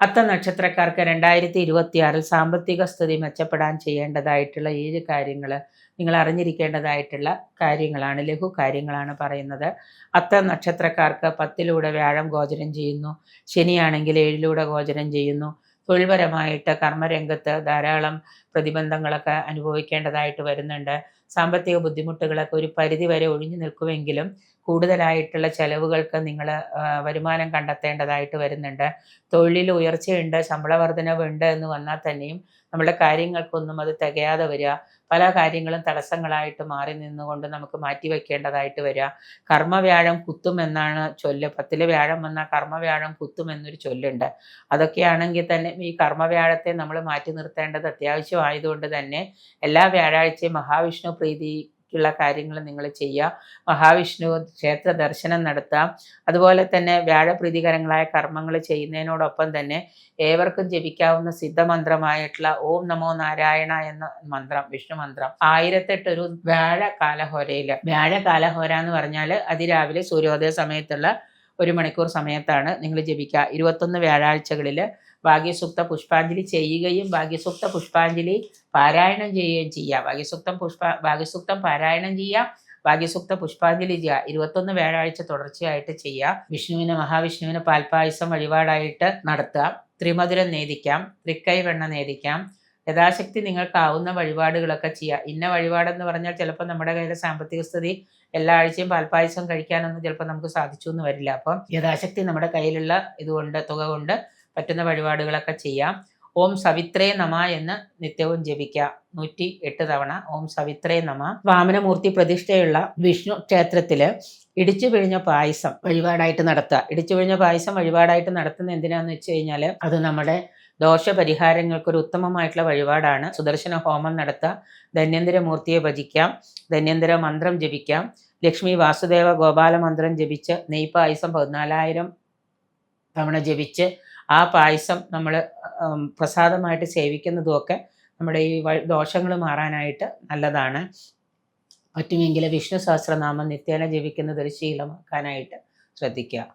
അത്ത നക്ഷത്രക്കാർക്ക് രണ്ടായിരത്തി ഇരുപത്തിയാറിൽ സാമ്പത്തിക സ്ഥിതി മെച്ചപ്പെടാൻ ചെയ്യേണ്ടതായിട്ടുള്ള ഏഴ് കാര്യങ്ങൾ നിങ്ങൾ അറിഞ്ഞിരിക്കേണ്ടതായിട്ടുള്ള കാര്യങ്ങളാണ് ലഘു കാര്യങ്ങളാണ് പറയുന്നത്. അത്ത നക്ഷത്രക്കാർക്ക് പത്തിലൂടെ വ്യാഴം ഗോചരം ചെയ്യുന്നു ശനിയാണെങ്കിൽ ഏഴിലൂടെ ഗോചരം ചെയ്യുന്നു. തൊഴിൽപരമായിട്ട് കർമ്മരംഗത്ത് ധാരാളം പ്രതിബന്ധങ്ങളൊക്കെ അനുഭവിക്കേണ്ടതായിട്ട് വരുന്നുണ്ട്. സാമ്പത്തിക ബുദ്ധിമുട്ടുകളൊക്കെ ഒരു പരിധി വരെ ഒഴിഞ്ഞു നിൽക്കുമെങ്കിലും കൂടുതലായിട്ടുള്ള ചെലവുകൾക്ക് നിങ്ങൾ വരുമാനം കണ്ടെത്തേണ്ടതായിട്ട് വരുന്നുണ്ട്. തൊഴിലിൽ ഉയർച്ചയുണ്ട് ശമ്പള വർധനവുണ്ട് എന്ന് വന്നാൽ തന്നെയും നമ്മുടെ കാര്യങ്ങൾക്കൊന്നും അത് തികയാതെ വരിക. പല കാര്യങ്ങളും തടസ്സങ്ങളായിട്ട് മാറി നിന്നുകൊണ്ട് നമുക്ക് മാറ്റിവെക്കേണ്ടതായിട്ട് വരിക. കർമ്മവ്യാഴം കുത്തും എന്നാണ് ചൊല്ല്. പത്തിൽ വ്യാഴം വന്നാൽ കർമ്മവ്യാഴം കുത്തും എന്നൊരു ചൊല്ലുണ്ട്. അതൊക്കെയാണെങ്കിൽ തന്നെ ഈ കർമ്മവ്യാഴത്തെ നമ്മൾ മാറ്റി നിർത്തേണ്ടത് അത്യാവശ്യമായതുകൊണ്ട് തന്നെ എല്ലാ വ്യാഴാഴ്ചയും മഹാവിഷ്ണു പ്രീതി ഉള്ള കാര്യങ്ങൾ നിങ്ങൾ ചെയ്യുക. മഹാവിഷ്ണു ക്ഷേത്ര ദർശനം നടത്താം അതുപോലെ തന്നെ വ്യാഴപ്രീതികരങ്ങളായ കർമ്മങ്ങൾ ചെയ്യുന്നതിനോടൊപ്പം തന്നെ ഏവർക്കും ജപിക്കാവുന്ന സിദ്ധമന്ത്രമായിട്ടുള്ള ഓം നമോ നാരായണ എന്ന മന്ത്രം വിഷ്ണു മന്ത്രം. ആയിരത്തെട്ടൊരു വ്യാഴ കാലഹോരയിൽ വ്യാഴ കാലഹോര എന്ന് പറഞ്ഞാൽ അതിരാവിലെ സൂര്യോദയ സമയത്തുള്ള ഒരു മണിക്കൂർ സമയത്താണ് നിങ്ങൾ ജപിക്കുക. ഇരുപത്തൊന്ന് വ്യാഴാഴ്ചകളിൽ ഭാഗ്യസൂക്ത പുഷ്പാഞ്ജലി ചെയ്യുകയും ഭാഗ്യസൂക്ത പുഷ്പാഞ്ജലി പാരായണം ചെയ്യുകയും ചെയ്യാം. ഭാഗ്യസൂക്തം പുഷ്പ ഭാഗ്യസൂക്തം പാരായണം ചെയ്യാം. ഭാഗ്യസൂക്ത പുഷ്പാഞ്ജലി ചെയ്യുക ഇരുപത്തൊന്ന് വ്യാഴാഴ്ച തുടർച്ചയായിട്ട് ചെയ്യുക വിഷ്ണുവിന് മഹാവിഷ്ണുവിന് പാൽപായസം വഴിപാടായിട്ട് നടത്താം. ത്രിമധുരം നേദിക്കാം. തൃക്കൈ വെണ്ണ നേദിക്കാം. യഥാശക്തി നിങ്ങൾക്കാവുന്ന വഴിപാടുകളൊക്കെ ചെയ്യുക ഇന്ന വഴിപാടെന്ന് പറഞ്ഞാൽ ചിലപ്പോൾ നമ്മുടെ കയ്യിലെ സാമ്പത്തിക സ്ഥിതി എല്ലാ ആഴ്ചയും പാൽപ്പായസം കഴിക്കാനൊന്നും ചിലപ്പോൾ നമുക്ക് സാധിച്ചു എന്ന് വരില്ല. അപ്പം യഥാശക്തി നമ്മുടെ കയ്യിലുള്ള ഇതുകൊണ്ട് തുക കൊണ്ട് പറ്റുന്ന വഴിപാടുകളൊക്കെ ചെയ്യാം. ഓം സവിത്രേ നമ എന്ന് നിത്യവും ജപിക്കുക. നൂറ്റി എട്ട് തവണ ഓം സവിത്രേ നമ. വാമനമൂർത്തി പ്രതിഷ്ഠയുള്ള വിഷ്ണു ക്ഷേത്രത്തിൽ ഇടിച്ചു പിഴിഞ്ഞ പായസം വഴിപാടായിട്ട് നടത്തുക. ഇടിച്ചു പിഴിഞ്ഞ പായസം വഴിപാടായിട്ട് നടത്തുന്ന എന്തിനാന്ന് വെച്ച് കഴിഞ്ഞാൽ അത് നമ്മുടെ ദോഷ പരിഹാരങ്ങൾക്ക് ഒരു ഉത്തമമായിട്ടുള്ള വഴിപാടാണ്. സുദർശന ഹോമം നടത്തുക. ധന്യന്തര മൂർത്തിയെ ഭജിക്കാം. ധന്യന്തര മന്ത്രം ജപിക്കാം. ലക്ഷ്മി വാസുദേവ ഗോപാല മന്ത്രം ജപിച്ച് നെയ്പായസം പതിനാലായിരം തവണ ജപിച്ച് ആ പായസം നമ്മൾ പ്രസാദമായിട്ട് സേവിക്കുന്നതുമൊക്കെ നമ്മുടെ ഈ ദോഷങ്ങൾ മാറാനായിട്ട് നല്ലതാണ്. പറ്റുമെങ്കിൽ വിഷ്ണു സഹസ്രനാമം നിത്യേന ജപിക്കുന്നത് ഒരു ശീലമാക്കാനായിട്ട് ശ്രദ്ധിക്കുക.